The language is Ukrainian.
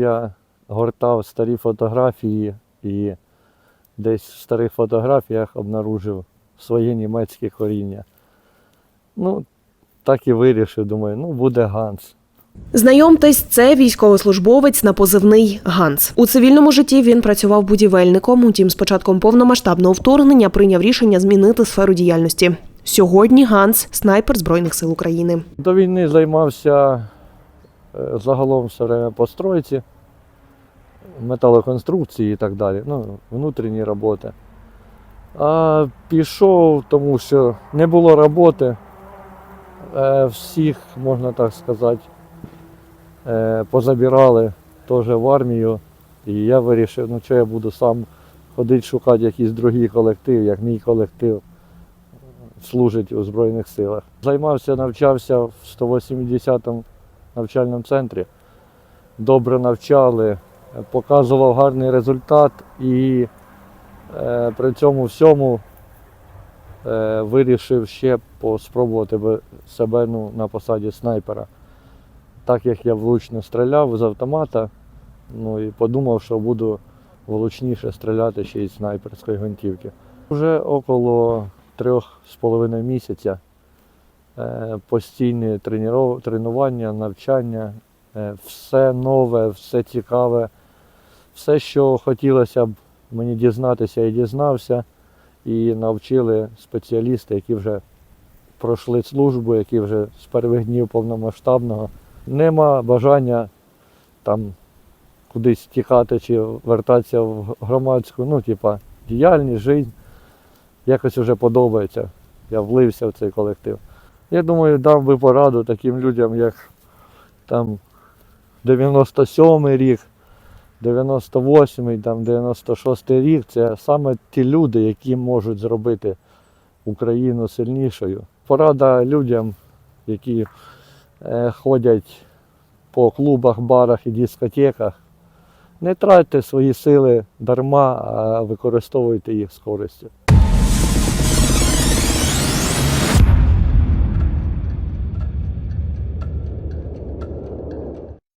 Я гортав старі фотографії і десь в старих фотографіях обнаружив своє німецьке коріння. Ну, так і вирішив, думаю, ну буде Ганс. Знайомтесь, це військовослужбовець на позивний Ганс. У цивільному житті він працював будівельником. Утім, з початком повномасштабного вторгнення прийняв рішення змінити сферу діяльності. Сьогодні Ганс снайпер Збройних сил України. До війни займався е, загалом все время по стройці, металоконструкції і так далі, ну, внутрішні роботи. А пішов, тому що не було роботи. Е, Всіх, можна так сказати, е, позабирали теж в армію. І я вирішив, ну що я буду сам ходити шукати якийсь другий колектив, як мій колектив служить у Збройних силах. Займався, навчався в 180-му навчальному центрі. Добре навчали, показував гарний результат і е, при цьому всьому е, вирішив ще спробувати себе ну, на посаді снайпера. Так як я влучно стріляв з автомата, ну і подумав, що буду влучніше стріляти ще й з снайперської гвинтівки. Вже около трьох з половиною місяця е, постійні тренування, навчання, все нове, все цікаве, все, що хотілося б мені дізнатися, і дізнався. І навчили спеціалісти, які вже пройшли службу, які вже з перших днів повномасштабного. Нема бажання там кудись тікати чи вертатися в громадську, ну, типа, діяльність, життя якось вже подобається. Я влився в цей колектив. Я думаю, дам би пораду таким людям, як там 97-й рік, 98-й, там 96-й рік. Це саме ті люди, які можуть зробити Україну сильнішою. Порада людям, які е, ходять по клубах, барах і дискотеках. Не тратьте свої сили дарма, а використовуйте їх з користю.